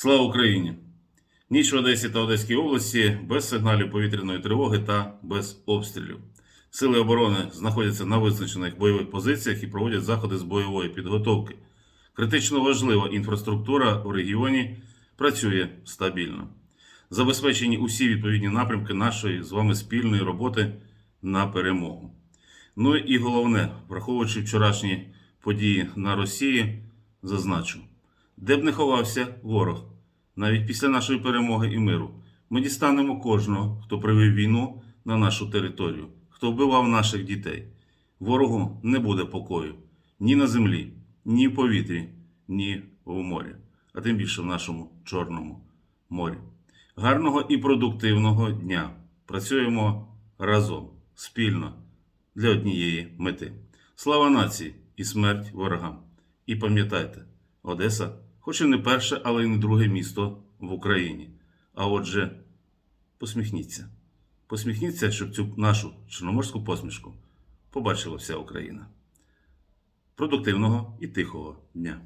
Слава Україні! Ніч в Одесі та Одеській області без сигналів повітряної тривоги та без обстрілів. Сили оборони знаходяться на визначених бойових позиціях і проводять заходи з бойової підготовки. Критично важлива інфраструктура в регіоні працює стабільно. Забезпечені усі відповідні напрямки нашої з вами спільної роботи на перемогу. Ну і головне, враховуючи вчорашні події на Росії, зазначу, де б не ховався ворог, навіть після нашої перемоги і миру, ми дістанемо кожного, хто привів війну на нашу територію, хто вбивав наших дітей. Ворогу не буде покою ні на землі, ні в повітрі, ні в морі, а тим більше в нашому Чорному морі. Гарного і продуктивного дня! Працюємо разом, спільно для однієї мети. Слава нації і смерть ворогам! І пам'ятайте, Одеса, хоч і не перше, але й не друге місто в Україні. А отже, посміхніться. Посміхніться, щоб цю нашу чорноморську посмішку побачила вся Україна. Продуктивного і тихого дня!